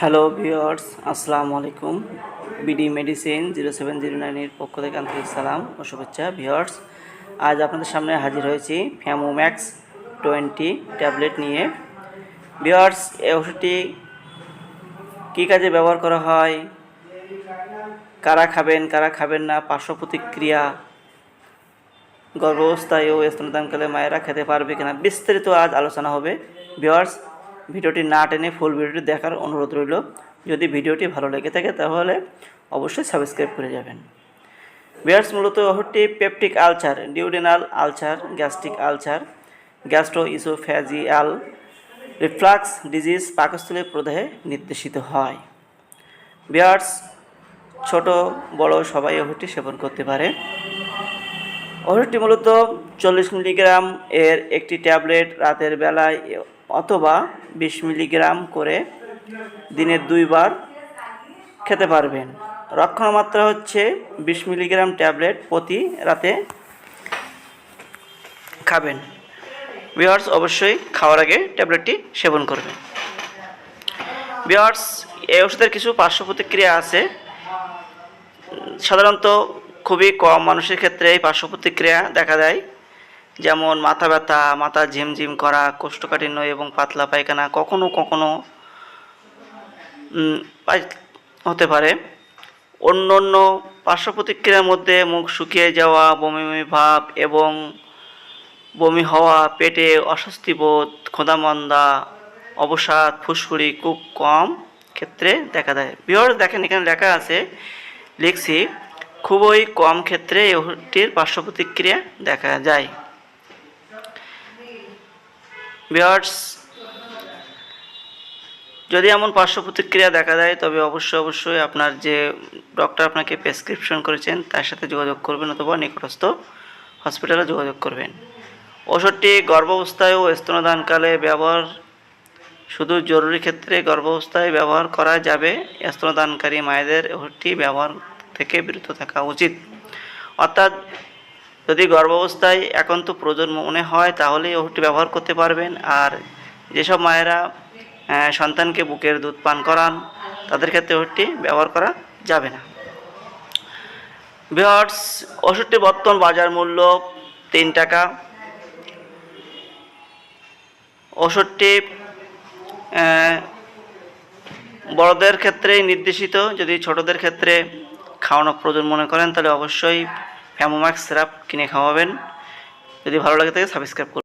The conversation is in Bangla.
হ্যালো ভিওর্স আসসালামু আলাইকুম BD medicine zero seven zero নাইনের পক্ষ থেকে আন্তরিক সালাম ও শুভেচ্ছা ভিওর্স আজ আপনাদের সামনে হাজির হয়েছি ফ্যামোম্যাক্স টোয়েন্টি ট্যাবলেট নিয়ে। ভিওর্স এই ওষুধটি কী কাজে ব্যবহার করা হয়? কারা খাবেন কারা খাবেন না? পার্শ্ব প্রতিক্রিয়া, গর্ভাবস্থায় ও স্তনদানকালে মায়েরা খেতে পারবে কিনা? বিস্তারিত আজ আলোচনা হবে। ভিওয়ার্স ভিডিওটি না টেনে ফুল ভিডিওটি দেখার অনুরোধ রইল। যদি ভিডিওটি ভালো লেগে থাকে তাহলে অবশ্যই সাবস্ক্রাইব করে যাবেন। ভিওয়ার্স মূলত ওষুধটি peptic ulcer duodenal ulcer gastric ulcer gastro oesophageal reflux disease পাকস্থলী প্রদাহে নির্দেশিত হয়। ভিওয়ার্স ছোট, বড় সবাই ওষুধটি সেবন করতে পারে। ওষুধটি মূলত চল্লিশ মিলিগ্রাম এর একটি ট্যাবলেট রাতের বেলায় অথবা বিশ মিলিগ্রাম করে দিনে দুইবার খেতে পারবেন। রক্ষণমাত্রা হচ্ছে বিশ মিলিগ্রাম ট্যাবলেট প্রতি রাতে খাবেন। বিয়ার্স অবশ্যই খাওয়ার আগে ট্যাবলেটটি সেবন করবেন। বিয়ার্স এই ওষুধের কিছু পার্শ্ব প্রতিক্রিয়া আছে। সাধারণত খুবই কম মানুষের ক্ষেত্রে এই পার্শ্ব প্রতিক্রিয়া দেখা দেয়। যেমন মাথা ব্যথা, মাথা ঝিমঝিম করা, কোষ্ঠকাঠিন্য এবং পাতলা পায়খানা কখনো কখনো হতে পারে। অন্য অন্য পার্শ্ব প্রতিক্রিয়ার মধ্যে মুখ শুকিয়ে যাওয়া, বমি বমি ভাব এবং বমি হওয়া, পেটে অস্বস্তি বোধ ক্ষুধামন্দা অবসাদ ফুসফুরি খুব কম ক্ষেত্রে দেখা দেয়। বিহর দেখেন, এখানে লেখা আছে, লিখছি, খুবই কম ক্ষেত্রে ওষুধটির পার্শ্ব প্রতিক্রিয়া দেখা যায়। বিহার্স যদি এমন পার্শ্ব প্রতিক্রিয়া দেখা দেয়, তবে অবশ্যই অবশ্যই আপনার যে ডক্টর আপনাকে প্রেসক্রিপশন করেছেন, তার সাথে যোগাযোগ করবেন অথবা নিকটস্থ হসপিটালে যোগাযোগ করবেন। ওষুধটি গর্ভাবস্থায় ও স্তনদানকালে ব্যবহার, শুধু জরুরি ক্ষেত্রে গর্ভাবস্থায় ব্যবহার করা যাবে, স্তনদানকারী মায়েদের ওষুধটি ব্যবহার থেকে বিরত থাকা উচিত। অর্থাৎ যদি গর্ভাবস্থায় এখন তো প্রজন্ম মনে হয় তাহলে ওষুধটি ব্যবহার করতে পারবেন। আর যেসব মায়েরা সন্তানকে বুকের দুধ পান করান, তাদের ক্ষেত্রে ওষুধটি ব্যবহার করা যাবে না। বিহার্স ওষুধটি বর্তমান বাজার মূল্য তিন টাকা। ওষুধটি বড়দের ক্ষেত্রে নির্দেশিত। যদি ছোটদের ক্ষেত্রে খাওয়ানো প্রয়োজন মনে করেন, তাহলে অবশ্যই ফ্যামোম্যাক্স সিরাপ কিনে খাওয়াবেন। যদি ভালো লাগে থাকে সাবস্ক্রাইব